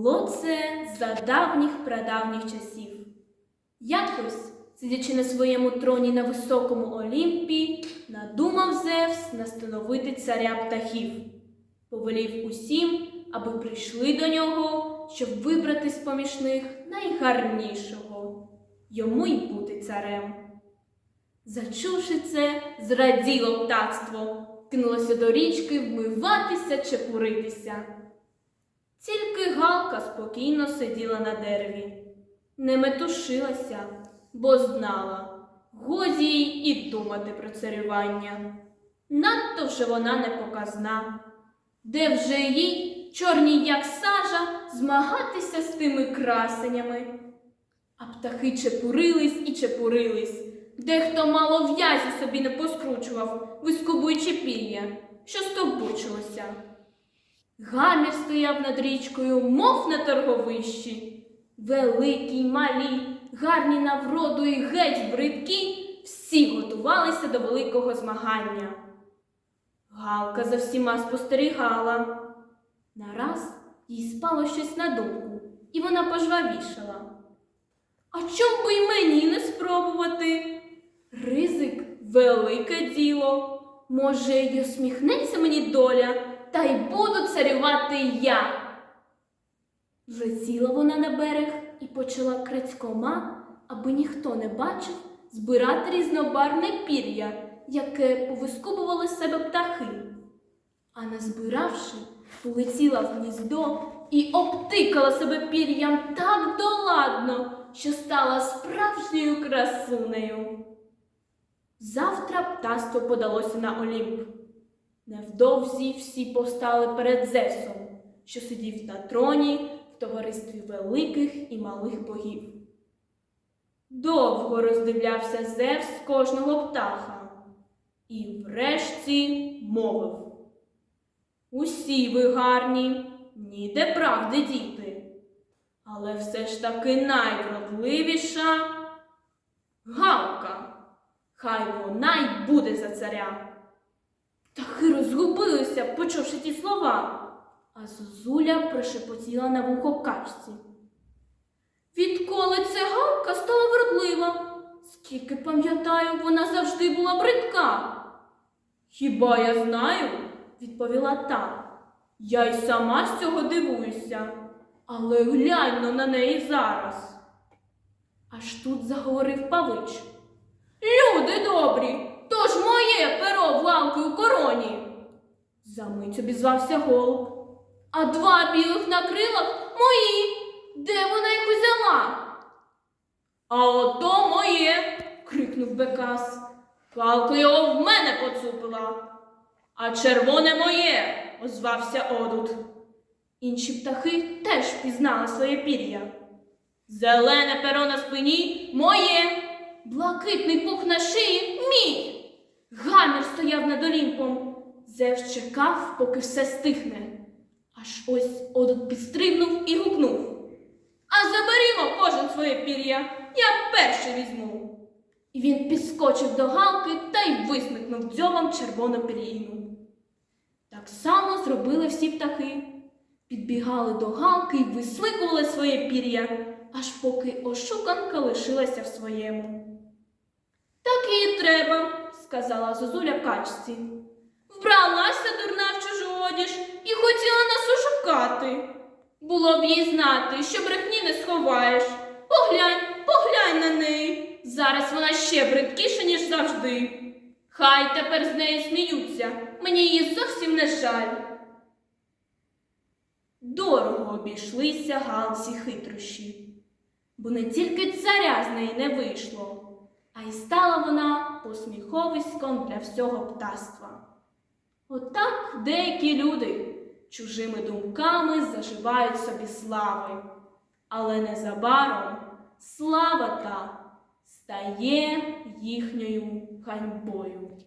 Було це за давніх прадавніх часів. Якось, сидячи на своєму троні на високому Олімпі, надумав Зевс настановити царя птахів, повелів усім, аби прийшли до нього, щоб вибрати з поміж них найгарнішого, йому й бути царем. Зачувши це, зраділо птацтво, кинулося до річки вмиватися, чепуритися. Тільки Галка спокійно сиділа на дереві, не метушилася, бо знала, годі їй і думати про царювання. Надто вже вона не показна, де вже їй, чорній, як сажа, змагатися з тими красенями. А птахи чепурились і чепурились. Дехто мало в'язі собі не поскручував, вискубуючи пір'я, що стовбучилося. Гамір стояв над річкою, мов на торговищі. Великі, й малі, гарні на вроду і геть бридкі, всі готувалися до великого змагання. Галка за всіма спостерігала. Нараз їй спало щось на думку, і вона пожвавішала. А чом би й мені не спробувати? Ризик велике діло. Може, й усміхнеться мені доля, та й буду царювати я. Злетіла вона на берег і почала крадькома, аби ніхто не бачив, збирати різнобарвне пір'я, яке повискубували з себе птахи. А назбиравши, полетіла в гніздо і обтикала себе пір'ям так доладно, що стала справжньою красунею. Завтра птаство подалося на Олімп. Невдовзі всі повстали перед Зевсом, що сидів на троні в товаристві великих і малих богів. Довго роздивлявся Зевс кожного птаха і врешті мовив. Усі ви гарні, ніде правди діти, але все ж таки найвродливіша Галка. Хай вона й буде за царя. Птахи розгубилися, почувши ті слова, а Зозуля прошепотіла на вухо качці. Відколи ця галка стала вродлива, скільки пам'ятаю, вона завжди була бридка. Хіба я знаю, відповіла та. Я й сама з цього дивуюся, але гляньмо на неї зараз. Аж тут заговорив павич. Люди добрі, то ж моє перо в лавки у короні. Замить обізвався голуб. А два білих на крилах мої. Де вона їх узяла? А ото моє. крикнув Бекас. Палка його в мене поцупила. А червоне моє, озвався Одут. Інші птахи теж пізнали своє пір'я. Зелене перо на спині моє, блакитний пух на шиї мій. Гамір стояв над Олімпом. Зевс чекав, поки все стихне. Аж ось Одут підстрибнув і гукнув. А заберімо кожен своє пір'я, я перший візьму. І він підскочив до галки та й висмикнув дзьобом червону пір'їну. Так само зробили всі птахи. Підбігали до галки й висликували своє пір'я, аж поки ошуканка лишилася в своєму. Так їй треба, сказала Зозуля качці. Одіж і хотіла нас ошукати. Було б їй знати, що брехні не сховаєш. Поглянь, поглянь на неї. Зараз вона ще бридкіша, ніж завжди. Хай тепер з нею сміються, мені її зовсім не жаль. Дорого обійшлися Галці хитрощі, бо не тільки царя з неї не вийшло, а й стала вона посміховиськом для всього птаства. Отак деякі люди чужими думками заживають собі слави, але незабаром слава та стає їхньою ганьбою.